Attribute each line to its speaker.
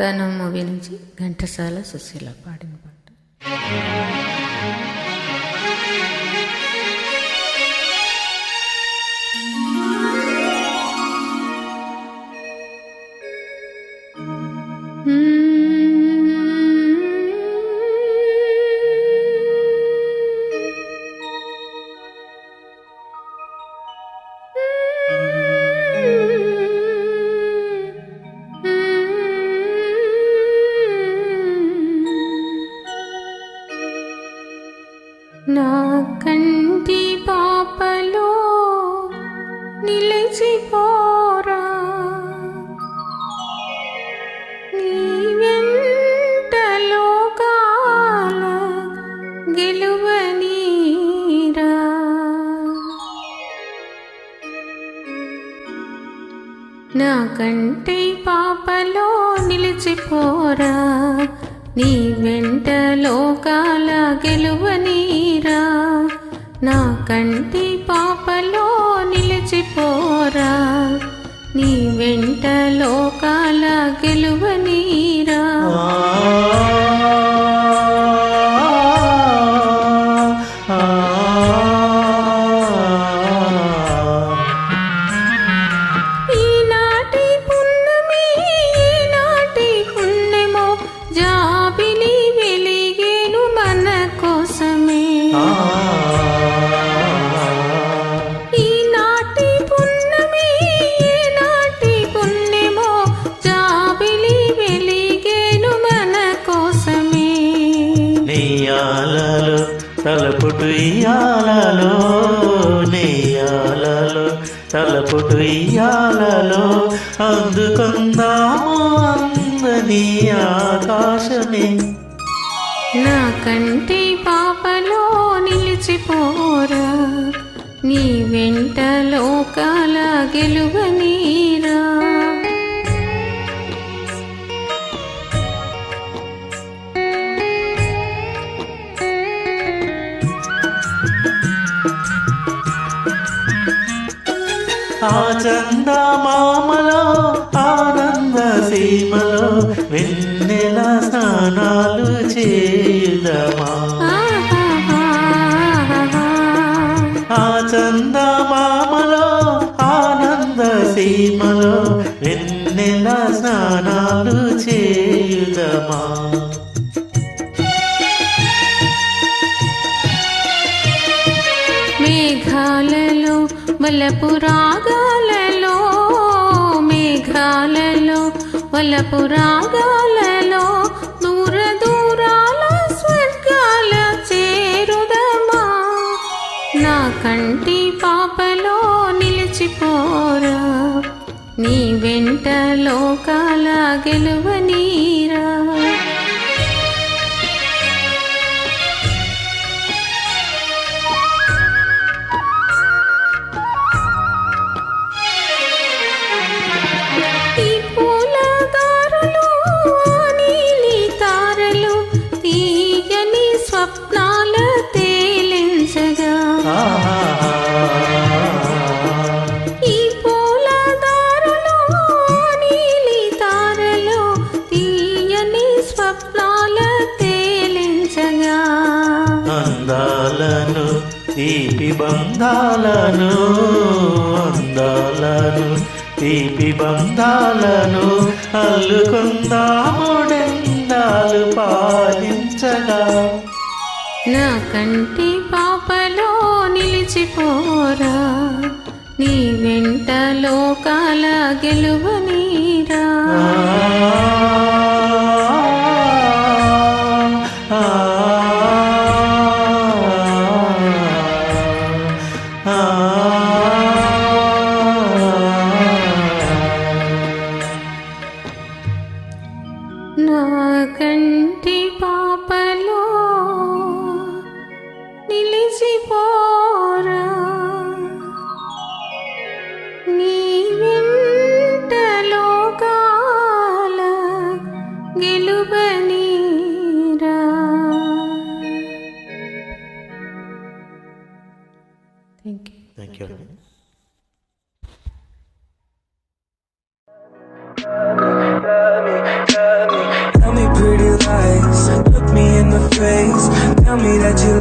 Speaker 1: వాగ్దానం మూవీ నుంచి ఘంటసాల సుశీల పాడిన పాట. నా కంటి పాపలో నిలిచిపోరా. నీ వెంట లోకాల గెలువనీరా. నా కంటి పాపలో నిలిచిపోరా. నీ వెంట లోకాల గెలువనీరా. నా కంటి పాపలో నిలిచిపోరా. నీ వెంట లోకాల గెలువనీరా.
Speaker 2: తలపుటు ఇయాలలో నెయ్యాలలో తలపుటు ఇయాలలో అందుకుందాము అందని ఆకాశమే.
Speaker 1: నా కంటి పాపలో నిలిచిపోరా నీ వెంట లోకాల గెలువనీ
Speaker 2: చంద మామలో ఆనంద సీమలో వెన్నెల స్నానాలు చేయుదమా
Speaker 1: ఆహాహాహాహా.
Speaker 2: ఆ చందమామలో ఆనంద సీమలో వెన్నెల స్నానాలు చేయుదమా
Speaker 1: వలపు రాగాలలో మేఘాలలో వలపు రాగాలలో దూర దూరాల స్వర్గాల చేరుదమా? నా కంటి పాపలో నిలిచిపోరా నీ వెంట లోకాల గెలువనీరా
Speaker 2: అందాలను తీపి బంధాలను అందాలను తీపి బంధాలను అల్లుకుందాముడెందాలు పాలించగా.
Speaker 1: నా కంటి పాపలో నిలిచిపోరా నీ వెంట లోకాల గెలువనీరా నా కంటి పాపలో నిలిచిపోరా. నీ వెంట లోకాల గెలువనీరా thank you
Speaker 2: thank you that you